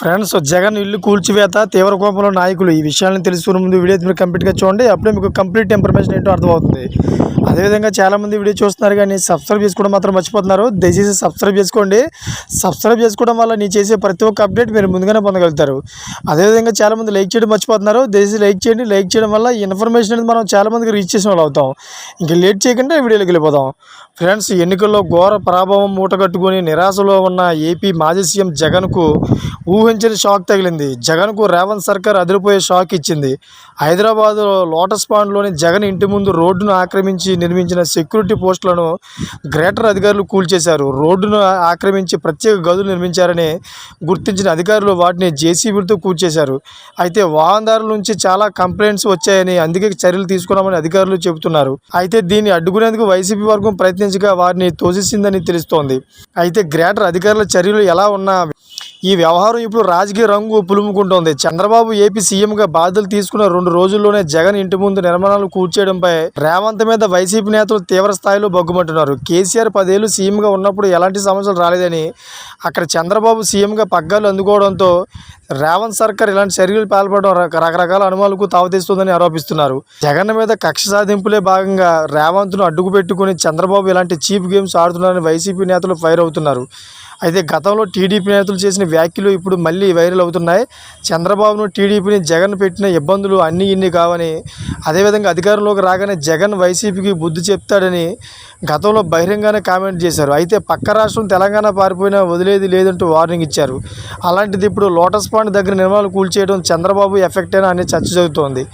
Friends Jagan ఇల్లు కూల్చివేత తీవ్ర కోపంలో నాయకులు. ఈ విషయాలను తెలుసుకునే ముందు వీడియో మీరు కంప్లీట్గా చూడండి. అప్పుడే మీకు కంప్లీట్ ఇన్ఫర్మేషన్ ఏంటో అర్థమవుతుంది. అదేవిధంగా చాలామంది వీడియో చూస్తున్నారు కానీ సబ్స్క్రైబ్ చేసుకోవడం మాత్రం మర్చిపోతున్నారు. దయచేసి సబ్స్క్రైబ్ చేసుకోండి. సబ్స్క్రైబ్ చేసుకోవడం వల్ల నేను చేసే ప్రతి ఒక్క అప్డేట్ మీరు ముందుగానే పొందగలుగుతారు. అదేవిధంగా చాలామంది లైక్ చేయడం మర్చిపోతున్నారు. దయచేసి లైక్ చేయండి. లైక్ చేయడం వల్ల ఇన్ఫర్మేషన్ అనేది మనం చాలామందికి రీచ్ చేసిన వాళ్ళు అవుతాం. ఇంకా లేట్ చేయకుండా వీడియోలోకి వెళ్ళిపోదాం. ఫ్రెండ్స్ ఎన్నికల్లో ఘోర పరాభవం మూటగట్టుకుని నిరాశలో ఉన్న ఏపీ మాజీ సీఎం జగన్కు ఊహించని షాక్ తగిలింది. జగన్కు రేవంత్ సర్కార్ అదిరిపోయే షాక్ ఇచ్చింది. హైదరాబాద్ లోటస్ పాండ్లోని జగన్ ఇంటి ముందు రోడ్డును ఆక్రమించి నిర్మించిన సెక్యూరిటీ పోస్టులను గ్రేటర్ అధికారులు కూల్చేశారు. రోడ్డును ఆక్రమించి ప్రత్యేక గదులు నిర్మించారని గుర్తించిన అధికారులు వాటిని జేసీబీలతో కూల్చేశారు. అయితే వాహనదారుల నుంచి చాలా కంప్లైంట్స్ వచ్చాయని అందుకే చర్యలు తీసుకున్నామని అధికారులు చెబుతున్నారు. అయితే దీన్ని అడ్డుకునేందుకు వైసీపీ వర్గం ప్రయత్నించగా వారిని తోసేసిందని తెలుస్తోంది. అయితే గ్రేటర్ అధికారుల చర్యలు ఎలా ఉన్నా ఈ వ్యవహారం ఇప్పుడు రాజకీయ రంగు పులుముకుంటోంది. చంద్రబాబు ఏపీ సీఎంగా బాధ్యతలు తీసుకున్న రెండు రోజుల్లోనే జగన్ ఇంటి ముందు నిర్మాణాలు కూర్చేయడంపై రేవంత్ మీద వైసీపీ నేతలు తీవ్ర స్థాయిలో బగ్గుమంటున్నారు. కేసీఆర్ పదేళ్ళు సీఎంగా ఉన్నప్పుడు ఎలాంటి సమస్యలు రాలేదని అక్కడ చంద్రబాబు సీఎంగా పగ్గాలు అందుకోవడంతో రేవంత్ సర్కార్ ఇలాంటి చర్యలు పాల్పడడం రక- రకరకాల అనుమానాలకు తావతీస్తుందని ఆరోపిస్తున్నారు. జగన్ మీద కక్ష సాధింపులే భాగంగా రేవంత్ను అడ్డుకు పెట్టుకుని చంద్రబాబు ఇలాంటి చీప్ గేమ్స్ ఆడుతున్నారని వైసీపీ నేతలు ఫైర్ అవుతున్నారు. అయితే గతంలో టీడీపీ నేతలు చేసిన వ్యాఖ్యలు ఇప్పుడు మళ్ళీ వైరల్ అవుతున్నాయి. చంద్రబాబును టీడీపీని జగన్ పెట్టిన ఇబ్బందులు అన్నీ ఇన్ని కావని అదేవిధంగా అధికారంలోకి రాగానే జగన్ వైసీపీకి బుద్ధి చెప్తాడని గతంలో బహిరంగానే కామెంట్ చేశారు. అయితే పక్క రాష్ట్రం తెలంగాణ పారిపోయినా వదిలేది లేదంటూ వార్నింగ్ ఇచ్చారు. అలాంటిది ఇప్పుడు లోటస్ పాండ్ దగ్గర నిర్మాణాలు కూల్చేయడం చంద్రబాబు ఎఫెక్టేనా అనే చర్చ జరుగుతోంది.